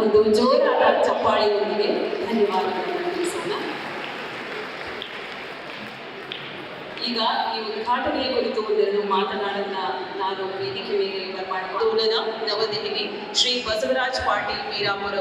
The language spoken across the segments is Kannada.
ಒಂದು ಜೋರಾದ ಚಪ್ಪಾಳಿಯೊಂದಿಗೆ ಧನ್ಯವಾದಗಳನ್ನು ಈಗ ಈ ಉದ್ಘಾಟನೆಯ ಕುರಿತು ಒಂದೆರಡು ಮಾತನಾಡನ್ನ ನಾನು ವೇದಿಕೆ ಮೇಲೆ ಬರಮಾಡಿಕೊಂಡು ನವದೆಹಲಿ ಶ್ರೀ ಬಸವರಾಜ್ ಪಾಟೀಲ್ ವೀರಾಪುರ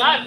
สั้น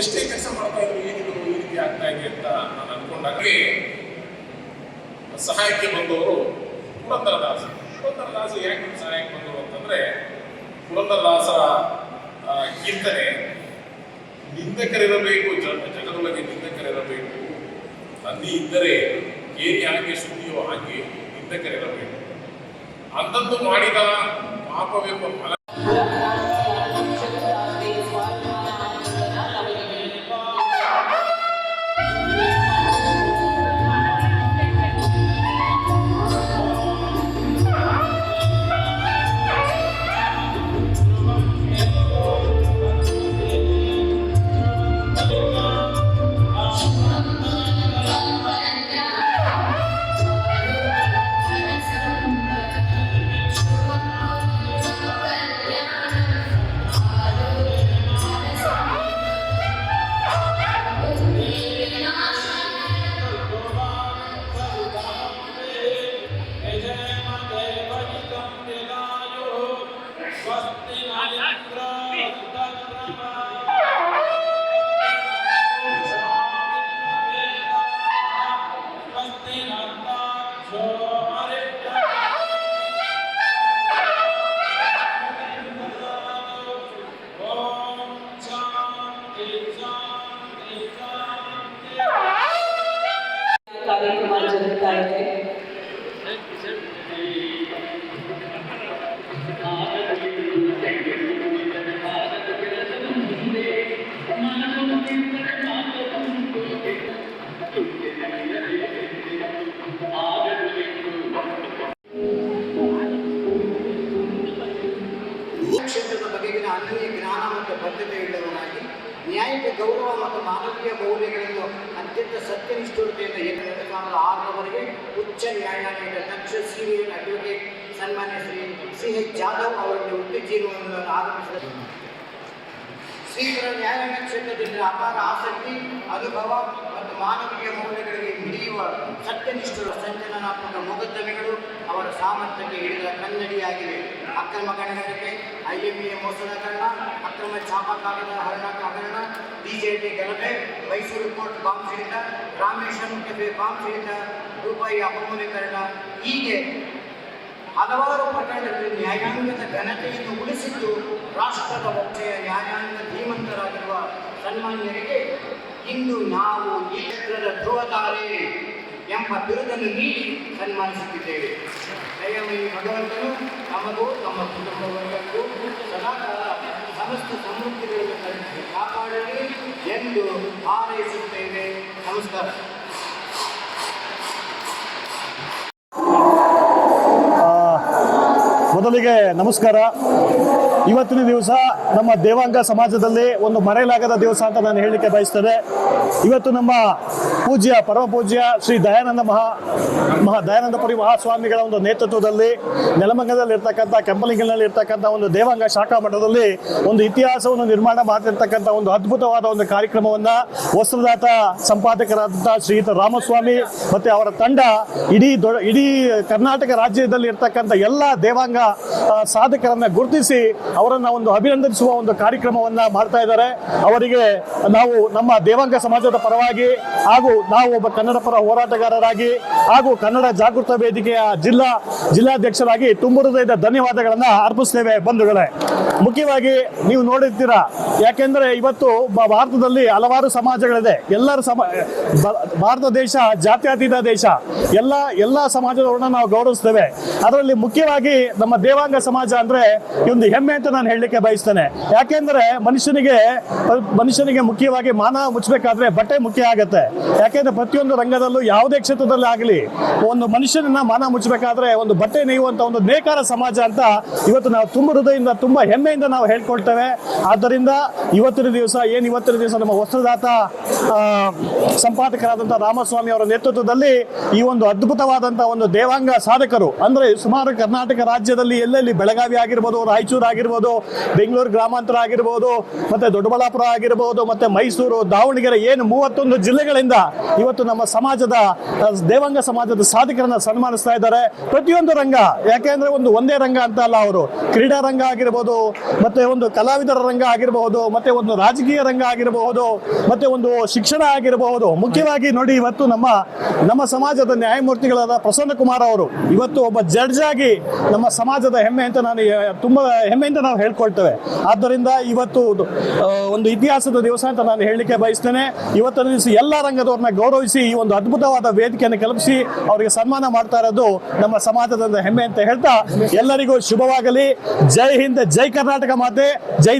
ಎಷ್ಟೇ ಕೆಲಸ ಮಾಡ್ತಾ ಇದ್ರು ಏನಿದು ಈ ರೀತಿ ಆಗ್ತಾ ಇದೆ ಅಂತ ನಾನು ಅನ್ಕೊಂಡಾಗಲೇ ಸಹಾಯಕ್ಕೆ ಬಂದವರು ಪುರಂದರದಾಸ. ಪುರಂದರದಾಸ ಯಾಕೆ ಸಹಾಯಕ್ಕೆ ಬಂದರು ಅಂತಂದ್ರೆ ಪುರಂದರದಾಸರ ಕೀರ್ತನೆ, ನಿಂದಕರಿರಬೇಕು ಜಗದೊಳಗೆ ನಿಂದಕರಿರಬೇಕು. ಅಲ್ಲಿ ಇದ್ದರೆ ಏರಿ ಹಾಗೆ ಸುದ್ದಿಯೋ ಹಾಗೆ ನಿಂದಕರಿರಬೇಕು. ಅಂದದ್ದು ಮಾಡಿದ ಪಾಪವೆಂಬ ಫಲ ಜರುಗ್ತಾ ಇದೆ ಕ್ಷೇತ್ರದ ಬಗೆಗಿನ ಅನನ್ಯ ಜ್ಞಾನ ಮತ್ತು ಬದ್ಧತೆಯುಳ್ಳವನಾಗಿ ನ್ಯಾಯಕ್ಕೆ ಗೌರವ ಮತ್ತು ಮಾನವೀಯ ಮೌಲ್ಯಗಳನ್ನು ಅತ್ಯಂತ ಸತ್ಯನಿಷ್ಠುರತೆಯಿಂದ ಎರಡು ಸಾವಿರದ ಆರರವರೆಗೆ ಉಚ್ಚ ನ್ಯಾಯಾಲಯದ ದಕ್ಷ ಸೀನಿಯರ್ ಅಡ್ವೊಕೇಟ್ ಸನ್ಮಾನ್ಯ ಶ್ರೀ ಸಿ ಎಚ್ ಜಾಧವ್ ಅವರನ್ನು ವೃತ್ತಿ ಜೀವನವನ್ನು ಆರಂಭಿಸಿದ ಶ್ರೀಗಳ ನ್ಯಾಯಾಂಗ ಕ್ಷೇತ್ರದಲ್ಲಿ ಅಪಾರ ಆಸಕ್ತಿ, ಅನುಭವ ಮತ್ತು ಮಾನವೀಯ ಮೌಲ್ಯಗಳಿಗೆ ಹಿಡಿಯುವ ಸತ್ಯನಿಷ್ಠರ ಸಂಚಲನಾತ್ಮಕ ಮೊಕದ್ದಮೆಗಳು ಅವರ ಸಾಮರ್ಥ್ಯಕ್ಕೆ ಹಿಡಿದ ಕನ್ನಡಿಯಾಗಿವೆ. ಅಕ್ರಮ ಗಣಗಾರಿಕೆ ಐಎಂಎ ಮೋಸದ ಅಕ್ರಮ ಛಾಪಕಾಗದ ಹರಣ ಹಗರಣ ಬಿಜೆಪಿ ಗಲಭೆ, ಮೈಸೂರು ಕೋರ್ಟ್ ಬಾಂಬ್ ಸಿಡಿತ ರಾಮೇಶ್ವರಂ ಕೆಫೆ ಬಾಂಬ್ ಸಿಡಿತ ರೂಪಾಯಿ ಅಪಮೂಲೀಕರಣ. ಹೀಗೆ ಹಲವಾರು ಪ್ರಕರಣಗಳಲ್ಲಿ ನ್ಯಾಯಾಂಗದ ಘನತೆಯನ್ನು ಉಳಿಸಿದ್ದು ರಾಷ್ಟ್ರದ ಒಕ್ಕೆಯ ನ್ಯಾಯಾಂಗ ಧೀಮಂತರಾಗಿರುವ ಸನ್ಮಾನ್ಯರಿಗೆ ಇಂದು ನಾವು ಈ ಚಿತ್ರದ ಧ್ರುವತಾರೆ ಎಂಬ ಬಿರುದನ್ನು ನೀಡಿ ಸನ್ಮಾನಿಸುತ್ತಿದ್ದೇವೆ. ದಯಮಯಿ ಭಗವಂತನು ನಮಗೂ ತಮ್ಮ ಕುಟುಂಬ ವರ್ಗಕ್ಕೂ ಸದಾಕಾಲ ಸಮಸ್ತ ಸಮೃದ್ಧಿಗಳನ್ನು ಕಾಪಾಡಲಿ ಎಂದು ಹಾರೈಸುತ್ತೇವೆ. ನಮಸ್ಕಾರ. ಮೊದಲಿಗೆ ನಮಸ್ಕಾರ. ಇವತ್ತಿನ ದಿವಸ ನಮ್ಮ ದೇವಾಂಗ ಸಮಾಜದಲ್ಲಿ ಒಂದು ಮರೆಯಲಾಗದ ದಿವಸ ಅಂತ ನಾನು ಹೇಳಲಿಕ್ಕೆ ಬಯಸ್ತೇನೆ. ಇವತ್ತು ನಮ್ಮ ಪೂಜ್ಯ, ಪರಮ ಪೂಜ್ಯ ಶ್ರೀ ದಯಾನಂದ ಮಹಾ ಮಹಾ ದಯಾನಂದಪುರಿ ಮಹಾಸ್ವಾಮಿಗಳ ಒಂದು ನೇತೃತ್ವದಲ್ಲಿ ನೆಲಮಂಗದಲ್ಲಿ ಇರ್ತಕ್ಕಂಥ ಕೆಂಪಲಿಂಗಲ್ನಲ್ಲಿ ಇರ್ತಕ್ಕಂಥ ಒಂದು ದೇವಾಂಗ ಶಾಖಾ ಮಠದಲ್ಲಿ ಒಂದು ಇತಿಹಾಸವನ್ನು ನಿರ್ಮಾಣ ಮಾಡ್ತಿರ್ತಕ್ಕಂಥ ಒಂದು ಅದ್ಭುತವಾದ ಒಂದು ಕಾರ್ಯಕ್ರಮವನ್ನ ವಸ್ತ್ರದಾತ ಸಂಪಾದಕರಾದಂಥ ಶ್ರೀಯುತ ರಾಮಸ್ವಾಮಿ ಮತ್ತೆ ಅವರ ತಂಡ ಇಡೀ ದೊಡ್ಡ ಇಡೀ ಕರ್ನಾಟಕ ರಾಜ್ಯದಲ್ಲಿ ಇರ್ತಕ್ಕಂಥ ಎಲ್ಲ ದೇವಾಂಗ ಸಾಧಕರನ್ನ ಗುರುತಿಸಿ ಅವರನ್ನ ಒಂದು ಅಭಿನಂದಿಸುವ ಒಂದು ಕಾರ್ಯಕ್ರಮವನ್ನ ಮಾಡ್ತಾ ಇದ್ದಾರೆ. ಅವರಿಗೆ ನಾವು ನಮ್ಮ ದೇವಾಂಗ ಸಮಾಜದ ಪರವಾಗಿ ಹಾಗೂ ನಾವು ಒಬ್ಬ ಕನ್ನಡ ಪರ ಹೋರಾಟಗಾರರಾಗಿ ಹಾಗೂ ಕನ್ನಡ ಜಾಗೃತ ವೇದಿಕೆಯ ಜಿಲ್ಲಾ ಜಿಲ್ಲಾಧ್ಯಕ್ಷರಾಗಿ ತುಂಬ ಹೃದಯದ ಧನ್ಯವಾದಗಳನ್ನ ಅರ್ಪಿಸ್ತೇವೆ ಬಂಧುಗಳೇ. ಮುಖ್ಯವಾಗಿ ನೀವು ನೋಡಿರ್ತೀರಾ, ಯಾಕೆಂದ್ರೆ ಇವತ್ತು ಭಾರತದಲ್ಲಿ ಹಲವಾರು ಸಮಾಜಗಳಿದೆ. ಎಲ್ಲರ ಸಮ ಭಾರತ ದೇಶ ಜಾತ್ಯತೀತ ದೇಶ. ಎಲ್ಲ ಎಲ್ಲ ಸಮಾಜದವ್ರನ್ನ ನಾವು ಗೌರವಿಸ್ತೇವೆ. ಅದರಲ್ಲಿ ಮುಖ್ಯವಾಗಿ ನಮ್ಮ ದೇವಾಂಗ ಸಮಾಜ ಅಂದ್ರೆ ಒಂದು ಹೆಮ್ಮೆ ಅಂತ ನಾನು ಹೇಳಲಿಕ್ಕೆ ಬಯಸ್ತೇನೆ. ಯಾಕೆಂದ್ರೆ ಮನುಷ್ಯನಿಗೆ ಮನುಷ್ಯನಿಗೆ ಮುಖ್ಯವಾಗಿ ಮಾನ ಮುಚ್ಚಬೇಕಾದ್ರೆ ಬಟ್ಟೆ ಮುಖ್ಯ ಆಗುತ್ತೆ. ಯಾಕೆಂದ್ರೆ ಪ್ರತಿಯೊಂದು ರಂಗದಲ್ಲೂ ಯಾವುದೇ ಕ್ಷೇತ್ರದಲ್ಲಿ ಆಗಲಿ, ಒಂದು ಮನುಷ್ಯನನ್ನ ಮಾನ ಮುಚ್ಚಬೇಕಾದ್ರೆ ಒಂದು ಬಟ್ಟೆ ನೇಯುವಂತ ಒಂದು ನೇಕಾರ ಸಮಾಜ ಅಂತ ಇವತ್ತು ನಾವು ತುಂಬ ಹೃದಯದಿಂದ ತುಂಬಾ ಹೆಮ್ಮೆಯಿಂದ ನಾವು ಹೇಳ್ಕೊಳ್ತೇವೆ. ಆದ್ದರಿಂದ ಇವತ್ತಿನ ದಿವಸ ಏನು ಇವತ್ತಿನ ದಿವಸ? ನಮ್ಮ ವಸ್ತ್ರದಾತ ಆ, ಸಂಪಾದಕರಾದಂಥ ರಾಮಸ್ವಾಮಿ ಅವರ ನೇತೃತ್ವದಲ್ಲಿ ಈ ಒಂದು ಅದ್ಭುತವಾದಂಥ ಒಂದು ದೇವಾಂಗ ಸಾಧಕರು ಅಂದ್ರೆ ಸುಮಾರು ಕರ್ನಾಟಕ ರಾಜ್ಯದಲ್ಲಿ ಎಲ್ಲೆಲ್ಲಿ ಬೆಳಗಾವಿ ಆಗಿರ್ಬೋದು ರಾಯಚೂರು ಆಗಿರ್ಬೋದು ಬೆಂಗಳೂರು ಗ್ರಾಮಾಂತರ ಆಗಿರ್ಬೋದು ಮತ್ತೆ ದೊಡ್ಡಬಳ್ಳಾಪುರ ಆಗಿರ್ಬೋದು ಮತ್ತೆ ಮೈಸೂರು ದಾವಣಗೆರೆ ಏನು ಮೂವತ್ತೊಂದು ಜಿಲ್ಲೆಗಳಿಂದ ಇವತ್ತು ನಮ್ಮ ಸಮಾಜದ ದೇವಾಂಗ ಸಮಾಜದ ಸಾಧಕರನ್ನ ಸನ್ಮಾನಿಸ್ತಾ ಇದ್ದಾರೆ. ಪ್ರತಿಯೊಂದು ರಂಗ ಯಾಕೆಂದ್ರೆ ಒಂದು ಒಂದೇ ರಂಗ ಅಂತ ಅಲ್ಲ ಅವರು. ಕ್ರೀಡಾ ರಂಗ ಆಗಿರ್ಬೋದು ಮತ್ತೆ ಒಂದು ಕಲಾವಿದರ ರಂಗ ಆಗಿರಬಹುದು ಮತ್ತೆ ಒಂದು ರಾಜಕೀಯ ರಂಗ ಆಗಿರಬಹುದು ಮತ್ತೆ ಒಂದು ಆಗಿರಬಹುದು. ಮುಖ್ಯವಾಗಿ ನೋಡಿ ಇವತ್ತು ನಮ್ಮ ನಮ್ಮ ಸಮಾಜದ ನ್ಯಾಯಮೂರ್ತಿಗಳಾದ ಪ್ರಸನ್ನ ಕುಮಾರ್ ಅವರು ಇವತ್ತು ಒಬ್ಬ ಜಡ್ಜ್ ಆಗಿ ನಮ್ಮ ಸಮಾಜದ ಹೆಮ್ಮೆ ಅಂತ ನಾನು ತುಂಬಾ ಹೆಮ್ಮೆಯಿಂದ ನಾವು ಹೇಳ್ಕೊಳ್ತೇವೆ. ಆದ್ದರಿಂದ ಇವತ್ತು ಒಂದು ಇತಿಹಾಸದ ದಿವಸ ಅಂತ ನಾನು ಹೇಳಲಿಕ್ಕೆ ಬಯಸ್ತೇನೆ. ಇವತ್ತಿನ ದಿವಸ ಎಲ್ಲ ರಂಗದವ್ರನ್ನ ಗೌರವಿಸಿ ಈ ಒಂದು ಅದ್ಭುತವಾದ ವೇದಿಕೆಯನ್ನು ಕಲ್ಪಿಸಿ ಅವರಿಗೆ ಸನ್ಮಾನ ಮಾಡ್ತಾ ಇರೋದು ನಮ್ಮ ಸಮಾಜದ ಹೆಮ್ಮೆ ಅಂತ ಹೇಳ್ತಾ ಎಲ್ಲರಿಗೂ ಶುಭವಾಗಲಿ. ಜೈ ಹಿಂದ್ ಜೈ ಕರ್ನಾಟಕ ಮಾತೆ ಜೈ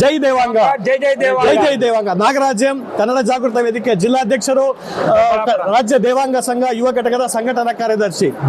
ಜೈ ದೇವಾಂಗ. ಜೈ ಜೈ ದೇವಾಂಗ. ಜೈ ಜೈ ದೇವಾಂಗ. ನಾಗರಾಜ್ಯಂ ಕನ್ನಡ ಜಾಗೃತ ವೇದಿಕೆ ಜಿಲ್ಲಾಧ್ಯಕ್ಷರು ರಾಜ್ಯ ದೇವಾಂಗ ಸಂಘ ಯುವ ಘಟಕದ ಸಂಘಟನಾ ಕಾರ್ಯದರ್ಶಿ.